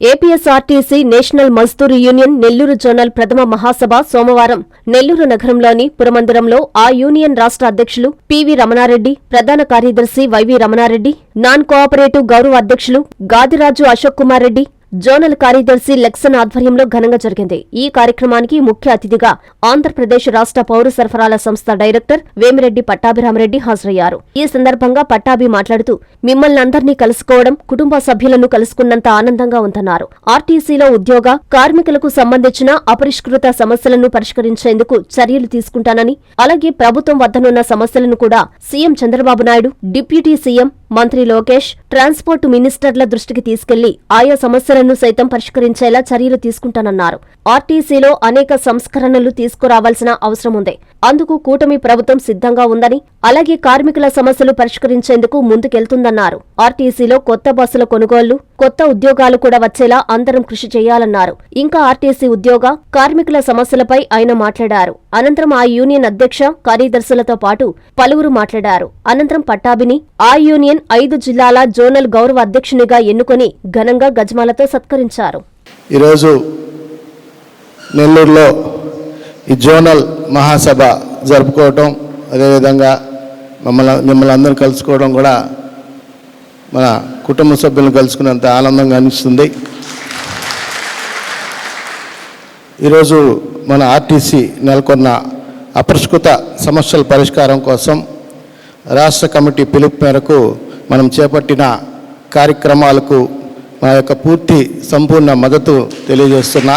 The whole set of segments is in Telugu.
APSRTC national Mazdoor union Nellore zonal ప్రథమ మహాసభ సోమవారం నెల్లూరు నగరంలోని పురమందిరంలో ఆ యూనియన్ రాష్ట్ర అధ్యక్షులు పివి రమణారెడ్డి ప్రధాన కార్యదర్శి వైవి రమణారెడ్డి నాన్ కోఆపరేటివ్ గౌరవ అధ్యక్షులు గాదిరాజు అశోక్ కుమార్ రెడ్డి జోనల్ కార్యదర్శి లెక్సన్ ఆధ్వర్యంలో ఘనంగా జరిగింది. ఈ కార్యక్రమానికి ముఖ్య అతిథిగా ఆంధ్రప్రదేశ్ రాష్ట్ర పౌర సరఫరాల సంస్థ డైరెక్టర్ వేమిరెడ్డి పట్టాభిరామరెడ్డి హాజరయ్యారు. ఈ సందర్భంగా పట్టాభి మాట్లాడుతూ మిమ్మల్ని అందరినీ కలుసుకోవడం కుటుంబ సభ్యులను కలుసుకున్నంత ఆనందంగా ఉందన్నారు. ఆర్టీసీలో ఉద్యోగ కార్మికులకు సంబంధించిన అపరిష్కృత సమస్యలను పరిష్కరించేందుకు చర్యలు తీసుకుంటానని అలాగే ప్రభుత్వం వద్దనున్న సమస్యలను కూడా CM Chandrababu Naidu deputy CM మంత్రి లోకేష్ ట్రాన్స్పోర్ట్ మినిస్టర్ల దృష్టికి తీసుకెళ్ళి ఆయా సమస్యలను సైతం పరిష్కరించేలా చర్యలు తీసుకుంటానన్నారు. ఆర్టీసీలో అనేక సంస్కరణలు తీసుకురావాల్సిన అవసరం ఉంది అందుకు కూటమి ప్రభుత్వం సిద్ధంగా ఉందని అలాగే కార్మికుల సమస్యలు పరిష్కరించేందుకు ముందుకెళ్తుందన్నారు. ఆర్టీసీలో కొత్త బస్సుల కొనుగోళ్ళు కొత్త ఉద్యోగాలు కూడా వచ్చేలా అందరం కృషి చేయాలన్నారు. ఇంకా ఆర్టీసీ ఉద్యోగ కార్మికుల సమస్యలపై ఆయన మాట్లాడారు. అనంతరం ఆ యూనియన్ అధ్యక్ష కార్యదర్శులతో పాటు పలువురు మాట్లాడారు. అనంతరం పట్టాభిని ఆ యూనియన్ ఐదు జిల్లాల జోనల్ గౌరవ అధ్యక్షునిగా ఎన్నుకొని ఘనంగా గజమాలతో సత్కరించారు. ఈరోజు నెల్లూరులో ఈ జోనల్ మహాసభ జరుపుకోవటం అదేవిధంగా మమ్మల్ని మిమ్మల్ని అందరం కలుసుకోవడం కూడా మన కుటుంబ సభ్యులను కలుసుకున్నంత ఆనందంగా అనిపిస్తుంది. ఈరోజు మన ఆర్టీసీ నెలకొన్న అపరిష్కృత సమస్యల పరిష్కారం కోసం రాష్ట్ర కమిటీ పిలుపు మేరకు మనం చేపట్టిన కార్యక్రమాలకు మా యొక్క పూర్తి సంపూర్ణ మద్దతు తెలియజేస్తున్నా.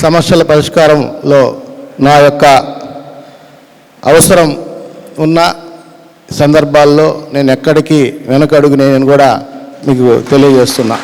సమస్యల పరిష్కారంలో నా యొక్క అవసరం ఉన్న సందర్భాల్లో నేను ఎక్కడికి వెనకడుగు నేను కూడా మీకు తెలియజేస్తున్నా.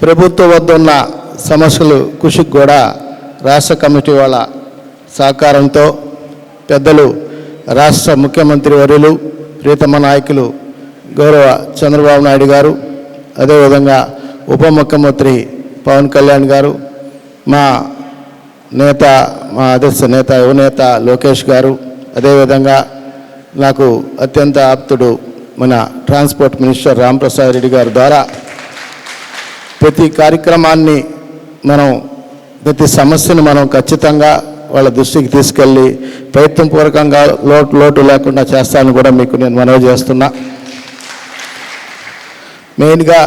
ప్రభుత్వం వద్ద ఉన్న సమస్యలు కృషికి కూడా రాష్ట్ర కమిటీ వాళ్ళ సహకారంతో పెద్దలు రాష్ట్ర ముఖ్యమంత్రి వర్యులు ప్రీతమ నాయకులు గౌరవ చంద్రబాబు నాయుడు గారు అదేవిధంగా ఉప ముఖ్యమంత్రి పవన్ కళ్యాణ్ గారు మా నేత మా అధ్యక్ష నేత యువనేత లోకేష్ గారు అదేవిధంగా నాకు అత్యంత ఆప్తుడు మన ట్రాన్స్పోర్ట్ మినిస్టర్ రాంప్రసాద్ రెడ్డి గారి ద్వారా ప్రతి కార్యక్రమాన్ని మనం ప్రతి సమస్యను మనం ఖచ్చితంగా వాళ్ళ దృష్టికి తీసుకెళ్ళి ప్రయత్నపూర్వకంగా లోటు లోటు లేకుండా చేస్తానని కూడా మీకు నేను మనవి చేస్తున్నా. మెయిన్గా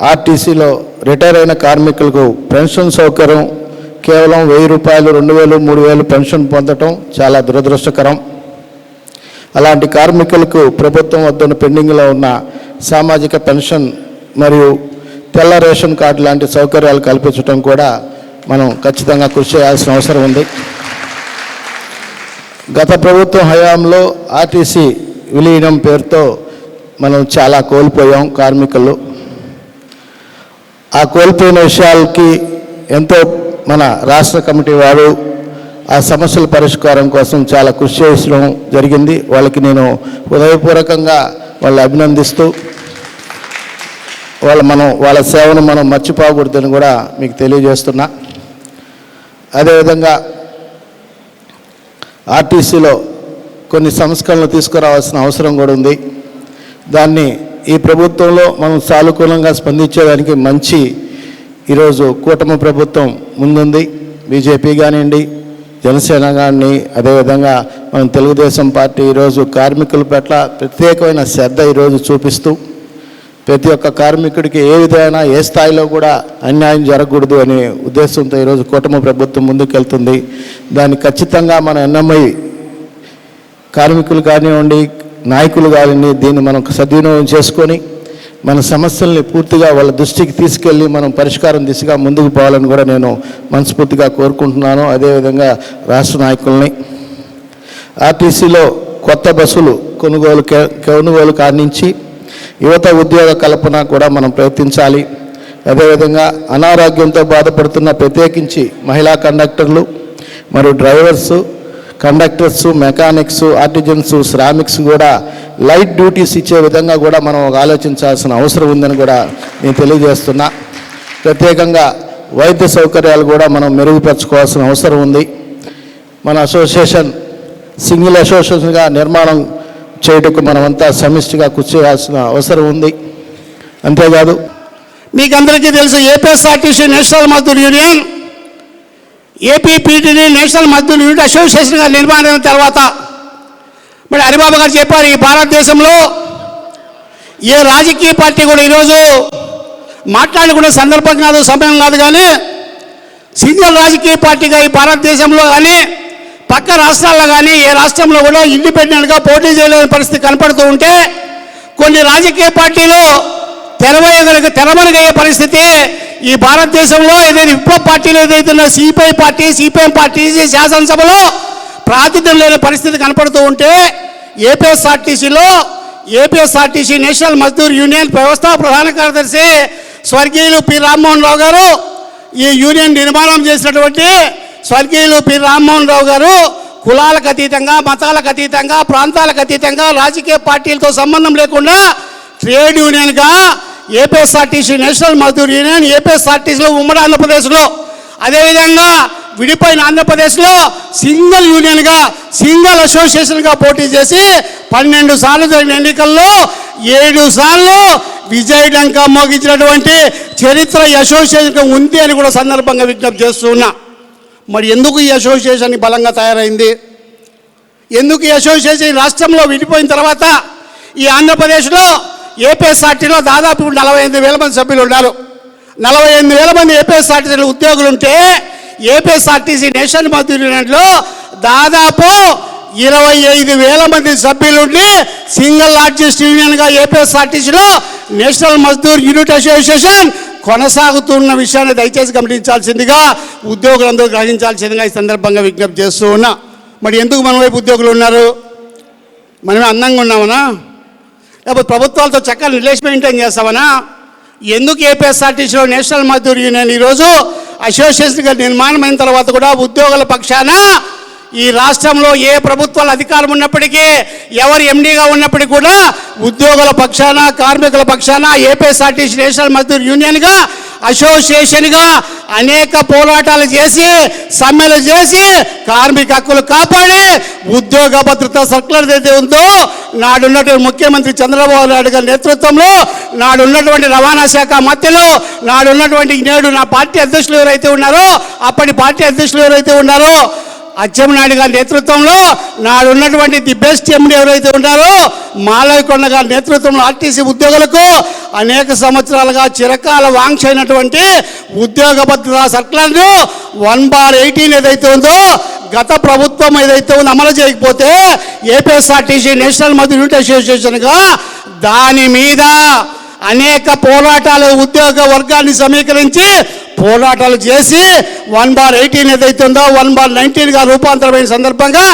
ఆర్టీసీలో రిటైర్ అయిన కార్మికులకు పెన్షన్ సౌకర్యం కేవలం వెయ్యి రూపాయలు రెండు వేలు మూడు వేలు పెన్షన్ పొందటం చాలా దురదృష్టకరం. అలాంటి కార్మికులకు ప్రభుత్వం వద్ద పెండింగ్లో ఉన్న సామాజిక పెన్షన్ మరియు తెల్ల రేషన్ కార్డు లాంటి సౌకర్యాలు కల్పించడం కూడా మనం ఖచ్చితంగా కృషి చేయాల్సిన అవసరం ఉంది. గత ప్రభుత్వం హయాంలో ఆర్టీసీ విలీనం పేరుతో మనం చాలా కోల్పోయాం కార్మికులు. ఆ కోల్పోయిన విషయాలకి ఎంతో మన రాష్ట్ర కమిటీ వారు ఆ సమస్యల పరిష్కారం కోసం చాలా కృషి చేయడం జరిగింది. వాళ్ళకి నేను హృదయపూర్వకంగా వాళ్ళు అభినందిస్తూ వాళ్ళ మనం వాళ్ళ సేవను మనం మర్చిపోకూడదని కూడా మీకు తెలియజేస్తున్నా. అదేవిధంగా ఆర్టీసీలో కొన్ని సంస్కరణలు తీసుకురావాల్సిన అవసరం కూడా ఉంది. దాన్ని ఈ ప్రభుత్వంలో మనం సానుకూలంగా స్పందించేదానికి మంచి ఈరోజు కూటమి ప్రభుత్వం ముందుంది. బీజేపీ కానివ్వండి జనసేన కానీ అదేవిధంగా మనం తెలుగుదేశం పార్టీ ఈరోజు కార్మికుల పట్ల ప్రత్యేకమైన శ్రద్ధ ఈరోజు చూపిస్తూ ప్రతి ఒక్క కార్మికుడికి ఏ విధమైన ఏ స్థాయిలో కూడా అన్యాయం జరగకూడదు అనే ఉద్దేశంతో ఈరోజు కూటమి ప్రభుత్వం ముందుకెళ్తుంది. దాన్ని ఖచ్చితంగా మన ఎన్ఎంఐ కార్మికులు కానివ్వండి నాయకులు కానివ్వండి దీన్ని మనం సద్వినియోగం చేసుకొని మన సమస్యల్ని పూర్తిగా వాళ్ళ దృష్టికి తీసుకెళ్ళి మనం పరిష్కారం దిశగా ముందుకు పోవాలని కూడా నేను మనస్ఫూర్తిగా కోరుకుంటున్నాను. అదేవిధంగా రాష్ట్ర నాయకుల్ని ఆర్టీసీలో కొత్త బస్సులు కొనుగోలు కే- కొనుగోలు కానించి యువత ఉద్యోగ కల్పన కూడా మనం ప్రయత్నించాలి. అదేవిధంగా అనారోగ్యంతో బాధపడుతున్న ప్రత్యేకించి మహిళా కండక్టర్లు మరియు డ్రైవర్సు కండక్టర్స్ మెకానిక్స్ ఆర్టిజన్స్ శ్రామిక్స్ కూడా లైట్ డ్యూటీస్ ఇచ్చే విధంగా కూడా మనం ఒక ఆలోచించాల్సిన అవసరం ఉందని కూడా నేను తెలియజేస్తున్నా. ప్రత్యేకంగా వైద్య సౌకర్యాలు కూడా మనం మెరుగుపరచుకోవాల్సిన అవసరం ఉంది. మన అసోసియేషన్ సింగిల్ అసోసియేషన్గా నిర్మాణం చేయుటకు మనమంతా సమిష్టిగా కృషి చేయాల్సిన అవసరం ఉంది. అంతేకాదు మీకు అందరికీ తెలుసు ఏపీఎస్ఆర్టీసీ నేషనల్ మజ్దూర్ యూనియన్ ఏపీపీటీని నేషనల్ మద్దతు యూనియన్ అసోసియేషన్గా నిర్మాణం తర్వాత మరి హరిబాబు గారు చెప్పారు ఈ భారతదేశంలో ఏ రాజకీయ పార్టీ కూడా ఈరోజు మాట్లాడుకునే సందర్భం కాదు సమయం కాదు కానీ సింగిల్ రాజకీయ పార్టీగా ఈ భారతదేశంలో కానీ పక్క రాష్ట్రాల్లో కానీ ఏ రాష్ట్రంలో కూడా ఇండిపెండెంట్గా పోటీ చేయలేని పరిస్థితి కనపడుతూ ఉంటే కొన్ని రాజకీయ పార్టీలు తెరవేయగలిగ తెరమరుగయ్యే పరిస్థితి ఈ భారతదేశంలో ఏదైతే విప్లవ పార్టీలు ఏదైతే సిపిఐ పార్టీ సిపిఎం పార్టీ శాసనసభలో ప్రాతిథ్యం లేని పరిస్థితి కనపడుతూ ఉంటే ఏపీఎస్ఆర్టీసీలో ఏపీఎస్ఆర్టీసీ నేషనల్ మజ్దూర్ యూనియన్ వ్యవస్థా ప్రధాన కార్యదర్శి స్వర్గీయులు పి. రామ్మోహన్ రావు గారు ఈ యూనియన్ నిర్మాణం చేసినటువంటి స్వర్గీయులు పి. రామ్మోహన్ రావు గారు కులాలకు అతీతంగా మతాలకు అతీతంగా ప్రాంతాలకు అతీతంగా రాజకీయ పార్టీలతో సంబంధం లేకుండా ట్రేడ్ యూనియన్గా ఏపీఎస్ఆర్టీసీ నేషనల్ మజ్దూర్ యూనియన్ ఏపీఎస్ఆర్టీసీలో ఉమ్మడి ఆంధ్రప్రదేశ్లో అదేవిధంగా విడిపోయిన ఆంధ్రప్రదేశ్లో సింగిల్ యూనియన్గా సింగిల్ అసోసియేషన్గా పోటీ చేసి పన్నెండు సార్లు జరిగిన ఎన్నికల్లో ఏడు సార్లు విజయడంక మోగించినటువంటి చరిత్ర ఈ అసోసియేషన్ ఉంది అని కూడా సందర్భంగా విజ్ఞప్తి చేస్తున్నా మరి ఎందుకు ఈ అసోసియేషన్ బలంగా తయారైంది? ఎందుకు ఈ అసోసియేషన్ రాష్ట్రంలో విడిపోయిన తర్వాత ఈ ఆంధ్రప్రదేశ్లో ఏపీఎస్ఆర్టీలో దాదాపు నలభై ఎనిమిది వేల మంది సభ్యులు ఉన్నారు. నలభై ఎనిమిది వేల మంది ఏపీఎస్ఆర్టీసీ ఉద్యోగులు ఉంటే ఏపీఎస్ఆర్టీసీ నేషనల్ మధ్యలో యూనియన్లో దాదాపు ఇరవై ఐదు వేల మంది సభ్యులుండి సింగిల్ లార్జెస్ట్ యూనియన్గా ఏపీఎస్ఆర్టీసీలో నేషనల్ మజ్దూర్ యూనిట్ అసోసియేషన్ కొనసాగుతున్న విషయాన్ని దయచేసి గమనించాల్సిందిగా ఉద్యోగులందరూ గ్రహించాల్సిందిగా ఈ సందర్భంగా విజ్ఞప్తి చేస్తూ ఉన్నా. మరి ఎందుకు మన వైపు ఉద్యోగులు ఉన్నారు? మనమే అందంగా ఉన్నామనా? లేకపోతే ప్రభుత్వాలతో చక్కగా రిలేషన్ మెయింటైన్ చేస్తామనా ఎందుకు ఏపీఎస్ఆర్టీసీలో నేషనల్ మజ్దూర్ యూనియన్ ఈరోజు అసోసియేషన్గా నిర్మాణం అయిన తర్వాత కూడా ఉద్యోగుల పక్షాన ఈ రాష్ట్రంలో ఏ ప్రభుత్వాల అధికారం ఉన్నప్పటికీ ఎవరు ఎండీగా ఉన్నప్పటికీ కూడా ఉద్యోగుల పక్షాన కార్మికుల పక్షాన ఏపీఎస్ఆర్టీసీ నేషనల్ మజ్దూర్ యూనియన్గా అసోసియేషన్గా అనేక పోరాటాలు చేసి సమ్మెలు చేసి కార్మిక హక్కులు కాపాడి ఉద్యోగ భద్రత సర్కులర్ ఏదైతే ఉందో నాడున్నటువంటి ముఖ్యమంత్రి చంద్రబాబు నాయుడు గారి నేతృత్వంలో నాడున్నటువంటి రవాణా శాఖ మధ్యలో నాడున్నటువంటి నేడు నా పార్టీ అధ్యక్షులు ఎవరైతే ఉన్నారో అప్పటి పార్టీ అధ్యక్షులు ఎవరైతే ఉన్నారో అచ్చెంనాయుడు గారి నేతృత్వంలో నాడు ఉన్నటువంటి ది బెస్ట్ ఎండి ఎవరైతే ఉన్నారో మాలవికొండ గారి నేతృత్వంలో ఆర్టీసీ ఉద్యోగులకు అనేక సంవత్సరాలుగా చిరకాల వాంక్ష అయినటువంటి ఉద్యోగ భద్రతా సర్కులను వన్ బార్ ఎయిటీన్ ఏదైతే ఉందో గత ప్రభుత్వం ఏదైతే ఉందో అమలు చేయకపోతే ఏపీఎస్ఆర్టీసీ నేషనల్ మధ్య యూనిట్ అసోసియేషన్గా దాని మీద అనేక పోరాటాలు ఉద్యోగ వర్గాన్ని సమీకరించి పోరాటాలు చేసి వన్ బార్ ఎయిటీన్ ఏదైతే ఉందో వన్ బార్ నైన్టీన్గా రూపాంతరమైన సందర్భంగా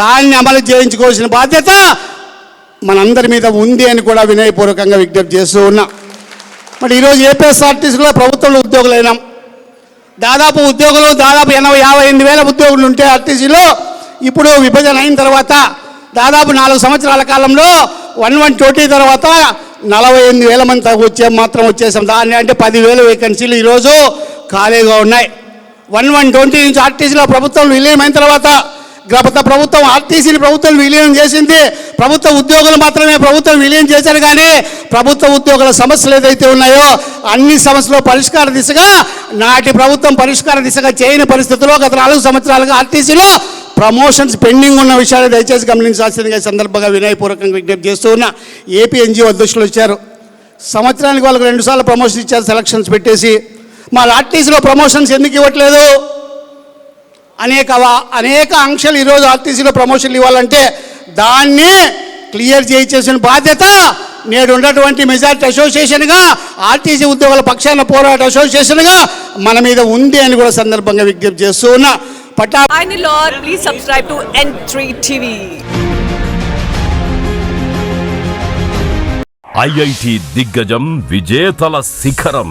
దాన్ని అమలు చేయించుకోవాల్సిన బాధ్యత మనందరి మీద ఉంది అని కూడా వినయపూర్వకంగా విజ్ఞప్తి చేస్తూ ఉన్నా. మరి ఈరోజు ఏపీఎస్ఆర్టీసీలో ప్రభుత్వంలో ఉద్యోగులైనాం దాదాపు ఉద్యోగులు దాదాపు ఎనభై యాభై ఎనిమిది వేల ఉద్యోగులు ఉంటే ఆర్టీసీలో. ఇప్పుడు విభజన అయిన తర్వాత దాదాపు నాలుగు సంవత్సరాల కాలంలో వన్ వన్ ట్వంటీ తర్వాత నలభై ఎనిమిది వేల మంది తగ్గు వచ్చే మాత్రం వచ్చేసాం. దాన్ని అంటే పదివేల వేకెన్సీలు ఈరోజు ఖాళీగా ఉన్నాయి. వన్ వన్ ట్వంటీ నుంచి ఆర్టీసీలో ప్రభుత్వం విలీనమైన తర్వాత గత ప్రభుత్వం ఆర్టీసీని ప్రభుత్వం విలీనం చేసింది. ప్రభుత్వ ఉద్యోగులు మాత్రమే ప్రభుత్వం విలీనం చేశారు కానీ ప్రభుత్వ ఉద్యోగుల సమస్యలు ఏదైతే ఉన్నాయో అన్ని సమస్యలు పరిష్కార దిశగా నాటి ప్రభుత్వం పరిష్కార దిశగా చేయని పరిస్థితుల్లో గత నాలుగు సంవత్సరాలుగా ఆర్టీసీలో ప్రమోషన్స్ పెండింగ్ ఉన్న విషయాన్ని దయచేసి గమనించాల్సిందిగా ఈ సందర్భంగా వినయపూర్వకంగా విజ్ఞప్తి చేస్తూ ఉన్న ఏపీ ఎన్జిఓ అధ్యక్షులు వచ్చారు. సంవత్సరానికి వాళ్ళకు రెండుసార్లు ప్రమోషన్ ఇచ్చారు సెలక్షన్స్ పెట్టేసి. మా ఆర్టీసీలో ప్రమోషన్స్ ఎందుకు ఇవ్వట్లేదు? అనేక అనేక ఆంక్షలు ఈరోజు ఆర్టీసీలో ప్రమోషన్లు ఇవ్వాలంటే దాన్ని క్లియర్ చేయించేసిన బాధ్యత నేడు ఉన్నటువంటి మెజార్టీ అసోసియేషన్గా ఆర్టీసీ ఉద్యోగుల పక్షాన పోరాట అసోసియేషన్గా మన మీద ఉంది అని కూడా సందర్భంగా విజ్ఞప్తి చేస్తూ ఉన్నా. పట్టా Finally, Lord, please subscribe to N3 TV. IIT దిగ్గజం విజేతల శిఖరం